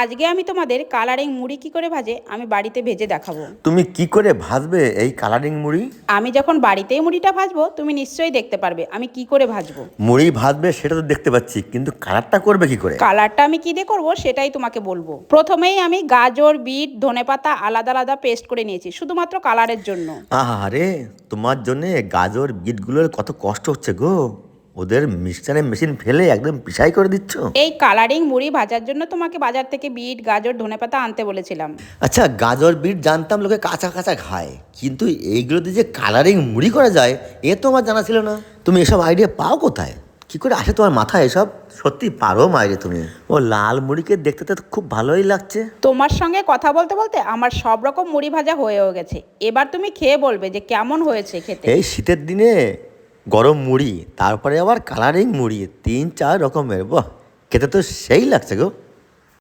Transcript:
আজকে আমি তোমাদের কালারিং মুড়ি কি করে ভাজে আমি বাড়িতে ভেজে দেখাবো। তুমি কি করে ভাজবে এই কালারিং মুড়ি? আমি যখন বাড়িতেই মুড়িটা ভাজবো তুমি নিশ্চয়ই দেখতে পারবে আমি কি করে ভাজবো। মুড়ি ভাজবে সেটা তো দেখতে পাচ্ছি কিন্তু কালারটা করবে কি করে? কালারটা আমি কি দিয়ে করব সেটাই তোমাকে বলব। প্রথমেই আমি গাজর বিট ধনেপাতা আলাদা আলাদা পেস্ট করে নিয়েছি শুধুমাত্র কালারের জন্য। আহারে তোমার জন্য গাজর বিটগুলোর কত কষ্ট হচ্ছে গো। ওদের মিক্সচারে মেশিন ফেলে একদম পিসাই করে দিচ্ছ? এই কালারিং মুড়ি ভাজার জন্য তোমাকে বাজার থেকে বিট গাজর ধনেপাতা আনতে বলেছিলাম। আচ্ছা গাজর বিট জানতাম লোকে কাঁচা কাঁচা খায়। কিন্তু এইগুলো দিয়ে যে কালারিং মুড়ি করা যায় এ তো আমার জানা ছিল না। তুমি এসব আইডিয়া পাও কোথায়? কি করে আসে তোমার মাথায় এসব? সত্যি পারো মাইরে তুমি। ও লাল মুড়িকে দেখতে তো খুব ভালোই লাগছে। তোমার সঙ্গে কথা বলতে বলতে আমার সব রকম মুড়ি ভাজা হয়েও গেছে। এবার তুমি খেয়ে বলবে যে কেমন হয়েছে খেতে। এই শীতের দিনে গরম মুড়ি, তারপরে আবার কালারিং মুড়ি, তিন চার রকমের, বাহ, খেতে তো সেই লাগছে গো।